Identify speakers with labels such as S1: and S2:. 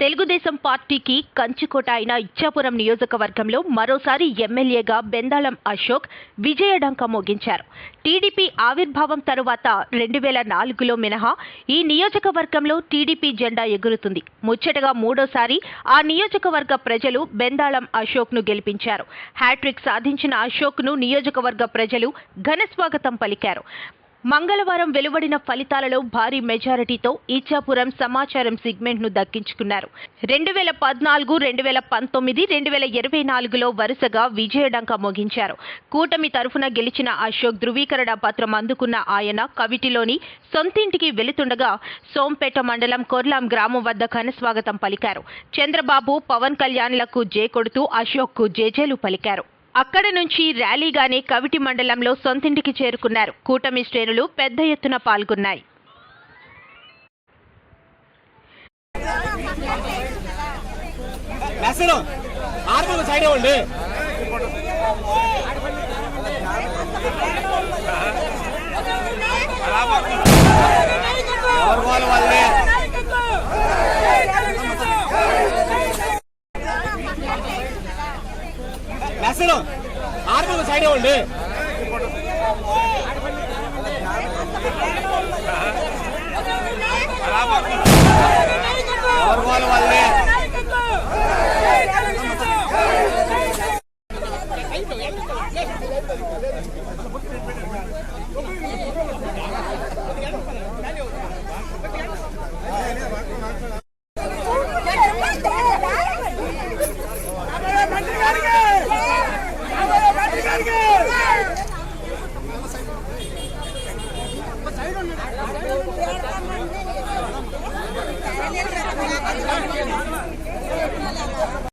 S1: తెలుగుదేశం పార్టీకి కంచుకోట అయిన ఇచ్చాపురం నియోజకవర్గంలో మరోసారి ఎమ్మెల్యేగా బెందాళం అశోక్ విజయడంక మోగించారు. టీడీపీ ఆవిర్భావం తరువాత రెండు వేల నాలుగులో మినహా ఈ నియోజకవర్గంలో టీడీపీ జెండా ఎగురుతుంది. ముచ్చటగా మూడోసారి ఆ నియోజకవర్గ ప్రజలు బెందాళం అశోక్ను గెలిపించారు. హ్యాట్రిక్ సాధించిన అశోక్ను నియోజకవర్గ ప్రజలు ఘన స్వాగతం పలికారు. మంగళవారం వెలువడిన ఫలితాలలో భారీ మెజారిటీతో ఈచాపురం సమాచారం సిగ్మెంట్ను దక్కించుకున్నారు. రెండు వేల పద్నాలుగు రెండు వేల పంతొమ్మిది రెండు వేల ఇరవై నాలుగులో వరుసగా విజయడంక మోగించారు. కూటమి తరఫున గెలిచిన అశోక్ ధృవీకరణ పత్రం అందుకున్న ఆయన కవిటిలోని సొంతింటికి వెళుతుండగా సోంపేట మండలం కొర్లాం గ్రామం వద్ద ఘనస్వాగతం పలికారు. చంద్రబాబు పవన్ కళ్యాణ్లకు జే కొడుతూ అశోక్కు జేజేలు పలికారు. అక్కడ నుంచి ర్యాలీగానే కవిటి మండలంలో సొంతింటికి చేరుకున్నారు. కూటమి శ్రేణులు పెద్ద ఎత్తున పాల్గొన్నాయి.
S2: సైడ్ చేస్తాను ఆర్మీ సైడ్ ఇవ్వండి వాళ్ళే.